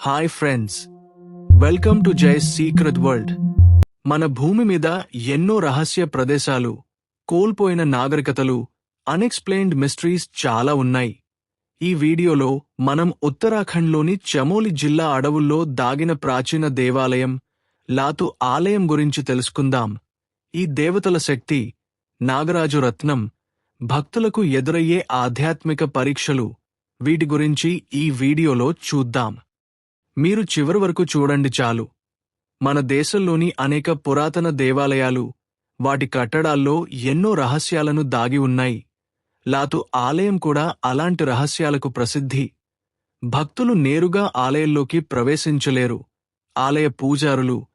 Hi friends welcome to Jai secret world మన భూమి మీద ఎన్నో రహస్య ప్రదేశాలు కోల్పోయిన నాగరికతలు అన్ఎక్స్ప్లెయిన్డ్ మిస్టరీస్ చాలా ఉన్నాయి. ఈ వీడియోలో మనం ఉత్తరాఖండ్లోని చమోలి జిల్లా అడవుల్లో దాగిన ప్రాచీన దేవాలయం లాతు ఆలయం గురించి తెలుసుకుందాం. ఈ దేవతల శక్తి నాగరాజు రత్నం భక్తులకు ఎదురయ్యే ఆధ్యాత్మిక పరీక్షలు వీటి గురించి ఈ వీడియోలో చూద్దాం. మీరు చివరి వరకు చూడండి చాలు. మన దేశంలోని అనేక పురాతన దేవాలయాలు వాటి కట్టడాల్లో ఎన్నో రహస్యాలను దాగి ఉన్నాయి. లాతు ఆలయం కూడా అలాంటి రహస్యాలకు ప్రసిద్ధి. భక్తులు నేరుగా ఆలయంలోకి ప్రవేశించలేరు. ఆలయ పూజారులు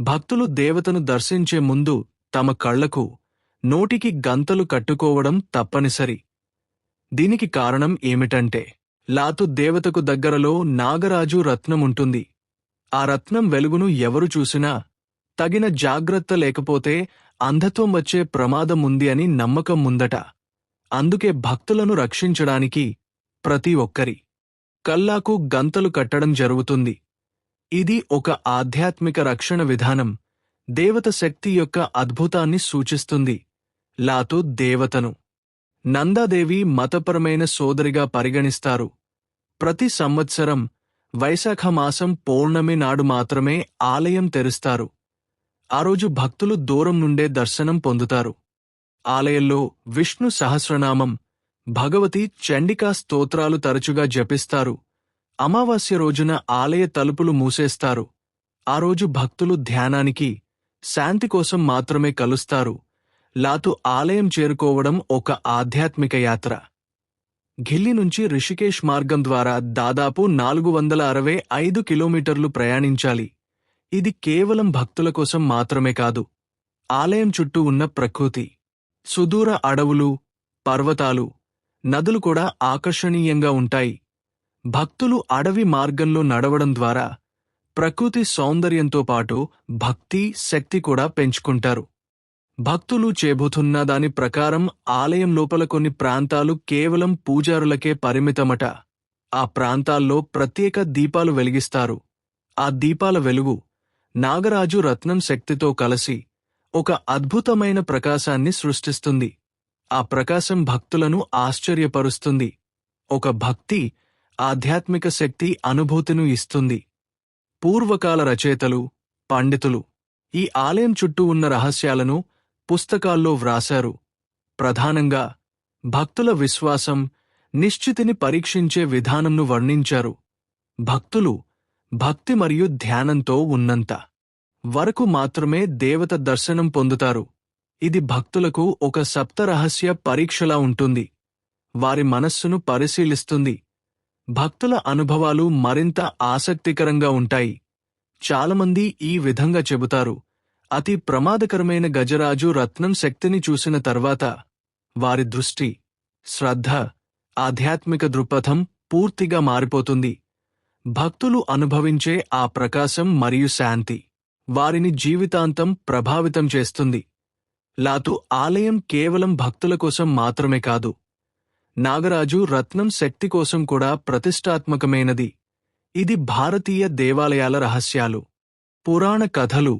భక్తులు దేవతను దర్శించే ముందు తమ కళ్ళకు నోటికి గంతలు కట్టుకోవడం తప్పనిసరి. దీనికి కారణం ఏమిటంటే లాతు దేవతకు దగ్గరలో నాగరాజు రత్నముంటుంది. ఆ రత్నం వెలుగును ఎవరు చూసినా తగిన జాగ్రత్త లేకపోతే అంధత్వం వచ్చే ప్రమాదం ఉంది అని నమ్మకం ముందట. అందుకే భక్తులను రక్షించడానికి ప్రతి ఒక్కరి కల్లాకు గంతలు కట్టడం జరుగుతుంది. ఇది ఒక ఆధ్యాత్మిక రక్షణ విధానం. దేవత శక్తి యొక్క అద్భుతాన్ని సూచిస్తుంది. లాతు దేవతను. నందాదేవి మతపరమైన సోదరిగా పరిగణిస్తారు. ప్రతి సంవత్సరం వైశాఖ మాసం పౌర్ణమి నాడు మాత్రమే ఆలయం తెరుస్తారు. ఆ రోజు భక్తులు దూరం నుండే దర్శనం పొందుతారు. ఆలయంలో విష్ణు సహస్రనామం భగవతి చండికా స్తోత్రాలు తరచుగా జపిస్తారు. అమావాస్య రోజున ఆలయ తలుపులు మూసేస్తారు. ఆ రోజు భక్తులు ధ్యానానికి శాంతి కోసం మాత్రమే కలుస్తారు. లాతు ఆలయం చేరుకోవడం ఒక ఆధ్యాత్మిక యాత్ర. ఘిల్లి నుంచి రిషికేష్ మార్గం ద్వారా దాదాపు నాలుగు వందల అరవై ఐదు కిలోమీటర్లు ప్రయాణించాలి. ఇది కేవలం భక్తుల కోసం మాత్రమే కాదు ఆలయం చుట్టూ ఉన్న ప్రకృతి సుదూర అడవులు పర్వతాలు నదులు కూడా ఆకర్షణీయంగా ఉంటాయి. భక్తులు అడవి మార్గంలో నడవడం ద్వారా ప్రకృతి సౌందర్యంతో పాటు భక్తి శక్తి కూడా పెంచుకుంటారు. భక్తులు చేబుతున్న దాని ప్రకారం ఆలయం లోపల కొన్ని ప్రాంతాలు కేవలం పూజారులకే పరిమితమట. ఆ ప్రాంతాల్లో ప్రత్యేక దీపాలు వెలిగిస్తారు. ఆ దీపాల వెలుగు నాగరాజు రత్నం శక్తితో కలిసి ఒక అద్భుతమైన ప్రకాశాన్ని సృష్టిస్తుంది. ఆ ప్రకాశం భక్తులను ఆశ్చర్యపరుస్తుంది. ఒక భక్తి ఆధ్యాత్మిక శక్తి అనుభూతిని ఇస్తుంది. పూర్వకాల రచయితలు పండితులు ఈ ఆలయం చుట్టూ ఉన్న రహస్యాలను పుస్తకాల్లో వ్రాశారు. ప్రధానంగా భక్తుల విశ్వాసం నిశ్చితిని పరీక్షించే విధానంను వర్ణించారు. భక్తులు భక్తి మరియు ధ్యానంతో ఉన్నంత వరకు మాత్రమే దేవత దర్శనం పొందుతారు. ఇది భక్తులకు ఒక సప్తరహస్య పరీక్షలా ఉంటుంది. వారి మనస్సును పరిశీలిస్తుంది. భక్తుల అనుభవాలు మరింత ఆసక్తికరంగా ఉంటాయి. చాలామంది ఈ విధంగా చెబుతారు. అతి ప్రమాదకరమైన గజరాజు రత్నం శక్తిని చూసిన తర్వాత వారి దృష్టి శ్రద్ధ ఆధ్యాత్మిక దృక్పథం పూర్తిగా మారిపోతుంది. భక్తులు అనుభవించే ఆ ప్రకాశం మరియు శాంతి వారిని జీవితాంతం ప్రభావితం చేస్తుంది. లాతు ఆలయం కేవలం భక్తుల కోసం మాత్రమే కాదు నాగరాజు రత్నం శక్తి కోసం కూడా ప్రతిష్టాత్మకమైనది. ఇది భారతీయ దేవాలయాల రహస్యాలు పురాణ కథలు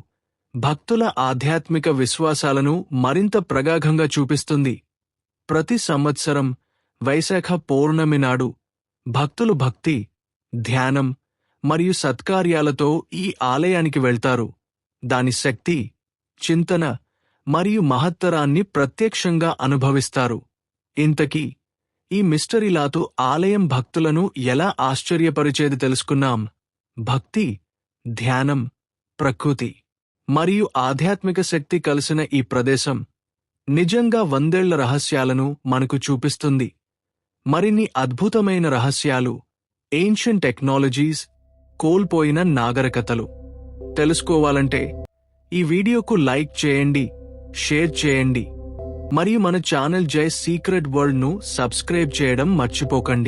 భక్తుల ఆధ్యాత్మిక విశ్వాసాలను మరింత ప్రగాఢంగా చూపిస్తుంది. ప్రతి సంవత్సరం వైశాఖ పౌర్ణమి నాడు భక్తులు భక్తి ధ్యానం మరియు సత్కార్యాలతో ఈ ఆలయానికి వెళ్తారు. దాని శక్తి చింతన మరియు మహత్తరాన్ని ప్రత్యక్షంగా అనుభవిస్తారు. ఇంతకీ ఈ మిస్టరీలాతో ఆలయం భక్తులను ఎలా ఆశ్చర్యపరిచేది తెలుసుకున్నాం. భక్తి ధ్యానం ప్రకృతి. మరియు ఆధ్యాత్మిక శక్తి కలిసిన ఈ ప్రదేశం నిజంగా వందేళ్ళ రహస్యాలను మనకు చూపిస్తుంది. మరిన్ని అద్భుతమైన రహస్యాలు ఏన్షియన్ టెక్నాలజీస్ కోల్పోయిన నాగరికతలు. తెలుసుకోవాలంటే ఈ వీడియోకు లైక్ చేయండి షేర్ చేయండి. మరియు మన ఛానల్ జై సీక్రెట్ వరల్డ్ను సబ్స్క్రైబ్ చేయడం మర్చిపోకండి.